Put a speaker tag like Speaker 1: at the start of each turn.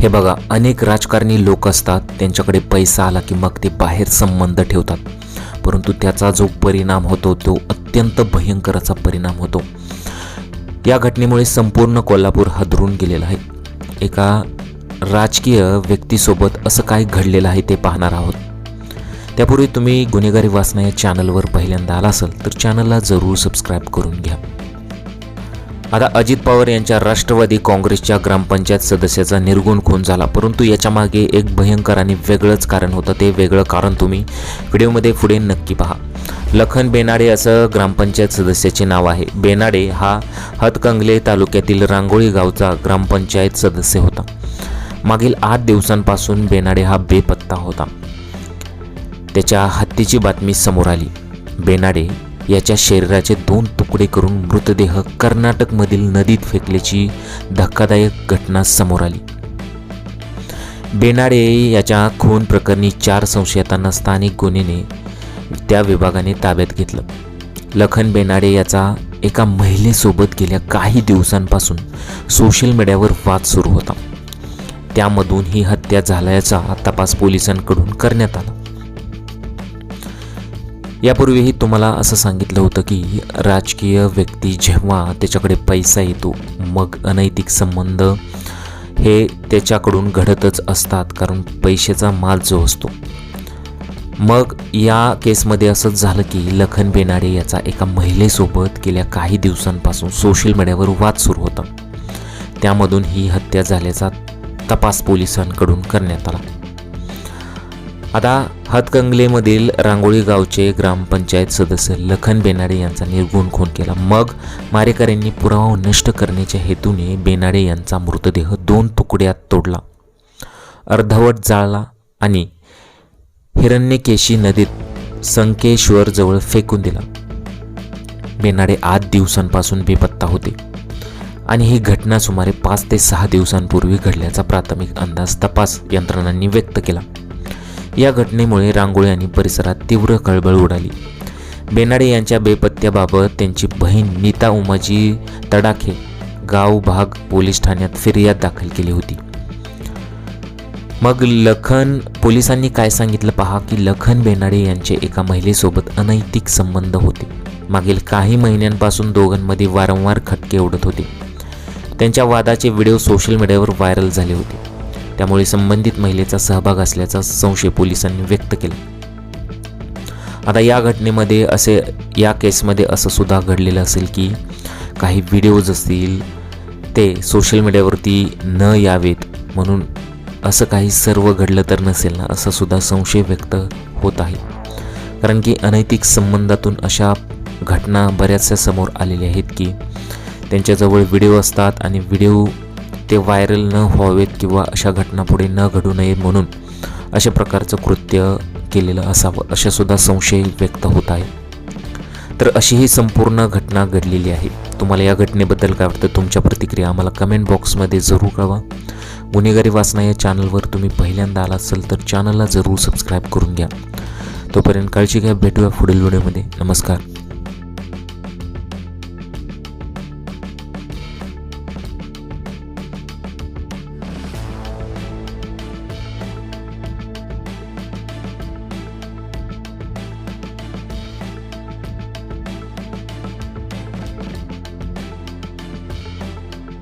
Speaker 1: हे बघा अनेक राजकारणी लोक असतात त्यांच्याकडे पैसा आला की मग ते बाहेर संबंध ठेवतात. परंतु त्याचा जो परिणाम होतो तो अत्यंत भयंकर असा परिणाम होतो. या घटनेमुळे संपूर्ण कोल्हापूर हादरून गेलेला आहे. एका राजकीय व्यक्तीसोबत असं काय घडलेलं आहे ते पाहणार आहोत. त्यापूर्वी तुम्ही गुन्हेगारी वाचना या चॅनलवर पहिल्यांदा आला असाल तर चॅनलला जरूर सबस्क्राईब करून घ्या. आता अजित पवार यांच्या राष्ट्रवादी काँग्रेसच्या ग्रामपंचायत सदस्याचा निर्गुण खून झाला. परंतु याच्यामागे एक भयंकर आणि वेगळंच कारण होतं. ते वेगळं कारण तुम्ही व्हिडिओमध्ये पुढे नक्की पहा. लखन बेनाडे असं ग्रामपंचायत सदस्याचे नाव आहे. बेनाडे हा हतकंगले तालुक्यातील रांगोळी गावचा ग्रामपंचायत सदस्य होता. मागील आठ दिवसांपासून बेनाडे हा बेपत्ता होता. त्याच्या हत्तीची बातमी समोर आली. बेनाडे याच्या शरीराचे दोन तुकडे करून मृतदेह कर्नाटकमधील नदीत फेकल्याची धक्कादायक घटना समोर आली. बेनाडे याच्या खून प्रकरणी चार संशयितांना स्थानिक गुन्हेने त्या विभागाने ताब्यात घेतलं. लखन बेनाडे याचा एका महिलेसोबत गेल्या काही दिवसांपासून सोशल मीडियावर वाद सुरू होता. त्यामधून ही हत्या झाल्याचा तपास पोलिसांकडून करण्यात आला. यापूर्वीही तुम्हाला असं सांगितलं होतं की राजकीय व्यक्ती जेव्हा त्याच्याकडे पैसा येतो मग अनैतिक संबंध हे त्याच्याकडून घडतच असतात कारण पैशाचा माल जो असतो. मग या केसमध्ये असंच झालं की लखन बेनाडे याचा एका महिलेसोबत गेल्या काही दिवसांपासून सोशल मीडियावर वाद सुरू होता. त्यामधून ही हत्या झाल्याचा तपास पोलिसांकडून करण्यात आला. आता हातकंगलेमधील रांगोळी गावचे ग्रामपंचायत सदस्य लखन बेनाडे यांचा निर्गुण खून केला. मग मारेकऱ्यांनी पुरावा नष्ट करण्याच्या हेतूने बेनाडे यांचा मृतदेह दोन तुकड्यात तोडला. अर्धवट जाळला आणि हिरण्यकेशी नदीत संकेश्वरजवळ फेकून दिला. बेनाडे आठ दिवसांपासून बेपत्ता होते आणि ही घटना सुमारे पाच ते सहा दिवसांपूर्वी घडल्याचा प्राथमिक अंदाज तपास यंत्रणांनी व्यक्त केला. या घटनेमुळे रांगोळी आणि परिसरात तीव्र खळबळ उडाली. बेनाडे यांच्या बेपत्त्याबाबत त्यांची बहीण नीता उमाजी तडाखे गाव भाग पोलीस ठाण्यात फिर्याद दाखल केली होती. मग लखन पोलिसांनी काय सांगितलं पहा की लखन बेनाडे यांचे एका महिलेसोबत अनैतिक संबंध होते. मागील काही महिन्यांपासून दोघांमध्ये वारंवार खटके उडत होते. त्यांच्या वादाचे व्हिडिओ सोशल मीडियावर व्हायरल झाले होते. त्यामुळे संबंधित महिलेचा सहभाग असल्याचा संशय पोलिसांनी व्यक्त केला. आता या घटनेमध्ये असे या केसमध्ये असं सुद्धा घडलेलं असेल की काही व्हिडिओज असतील ते सोशल मीडियावरती न यावेत म्हणून असं काही सर्व घडलं तर नसेल ना असा सुद्धा संशय व्यक्त होत आहे. कारण की अनैतिक संबंधातून अशा घटना बऱ्याचशा समोर आलेल्या आहेत की त्यांच्याजवळ व्हिडिओ असतात आणि व्हिडिओ ते व्हायरल न व्हावेत किंवा अशा घटना पुढे न घडू नये म्हणून अशा प्रकारचं कृत्य केलेलं असावं अशासुद्धा संशय व्यक्त होत आहे. तर अशी ही संपूर्ण घटना घडलेली आहे. तुम्हाला या घटनेबद्दल काय वाटतं? तुमच्या प्रतिक्रिया आम्हाला कमेंट बॉक्समध्ये जरूर कळवा. गुन्हेगारी वाचना या चॅनलवर तुम्ही पहिल्यांदा आला असाल तर चॅनलला जरूर सबस्क्राईब करून घ्या. तोपर्यंत काळजी घ्या. भेटूया पुढील व्हिडिओमध्ये नमस्कार.